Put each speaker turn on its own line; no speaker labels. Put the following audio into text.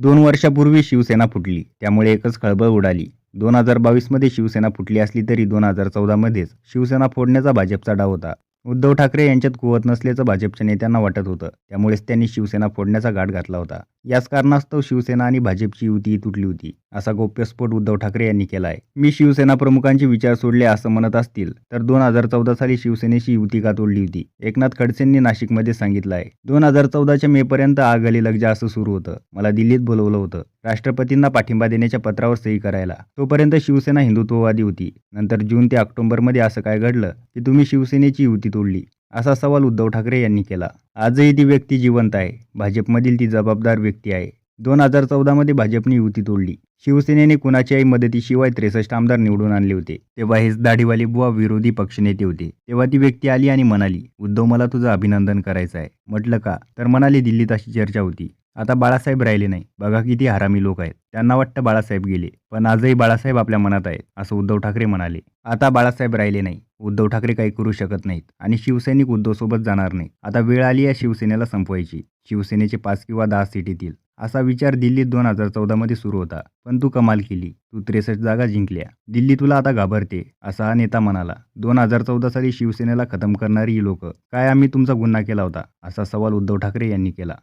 दोन वर्षापूर्वी शिवसेना फुटली त्यामुळे एकच खळबळ उडाली. दोन हजार बावीसमध्ये शिवसेना फुटली असली तरी दोन हजार चौदामध्येच शिवसेना फोडण्याचा भाजपचा डाव होता. उद्धव ठाकरे यांच्यात कुवत नसल्याचं भाजपच्या नेत्यांना वाटत होतं त्यामुळेच त्यांनी शिवसेना फोडण्याचा गाठ घातला होता. याच कारणास्तव शिवसेना आणि भाजपची युती तुटली होती. असा गोप्यस्फोट उद्धव ठाकरे यांनी केला आहे मी शिवसेना प्रमुखांचे विचार सोडले असं म्हणत असतील तर दोन हजार चौदा साली शिवसेनेची युती का तोडली होती? एकनाथ खडसेंनी नाशिकमध्ये सांगितलं आहे दोन हजार चौदाच्या मे पर्यंत आग लगजा असं सुरू होतं. मला दिल्लीत बोलवलं होतं. राष्ट्रपतींना पाठिंबा देण्याच्या पत्रावर सही करायला. तोपर्यंत शिवसेना हिंदुत्ववादी होती. नंतर जून ते ऑक्टोबरमध्ये असं काय घडलं की तुम्ही शिवसेनेची युती तोडली. असा सवाल उद्धव ठाकरे यांनी केला. आजही ती व्यक्ती जिवंत आहे. भाजपमधील ती जबाबदार व्यक्ती आहे. दोन हजार चौदामध्ये भाजपने युती तोडली. शिवसेनेने कुणाच्याही मदतीशिवाय त्रेसष्ट आमदार निवडून आणले होते. तेव्हा हेच दाढीवाले बुवा विरोधी पक्षनेते होते. तेव्हा ती व्यक्ती आली आणि म्हणाली उद्धव मला तुझं अभिनंदन करायचं आहे. म्हटलं का? तर म्हणाली दिल्लीत अशी चर्चा होती. आता बाळासाहेब राहिले नाही बघा किती हरामी लोक आहेत. त्यांना वाटतं बाळासाहेब गेले पण आजही बाळासाहेब आपल्या मनात आहेत असं उद्धव ठाकरे म्हणाले. आता बाळासाहेब राहिले नाही उद्धव ठाकरे काही करू शकत नाहीत आणि शिवसैनिक उद्धवसोबत जाणार नाही आता वेळ आली या शिवसेनेला संपवायची. शिवसेनेचे पाच किंवा दहा सीट येतील. असा विचार दिल्लीत दोन हजार चौदामध्ये सुरू होता. पण तू कमाल केली. तू त्रेसष्ट जागा जिंकल्या. दिल्ली तुला आता घाबरते असा हा नेता म्हणाला. दोन हजार चौदा साली शिवसेनेला खतम करणारी ही लोक. काय आम्ही तुमचा गुन्हा केला होता? असा सवाल उद्धव ठाकरे यांनी केला.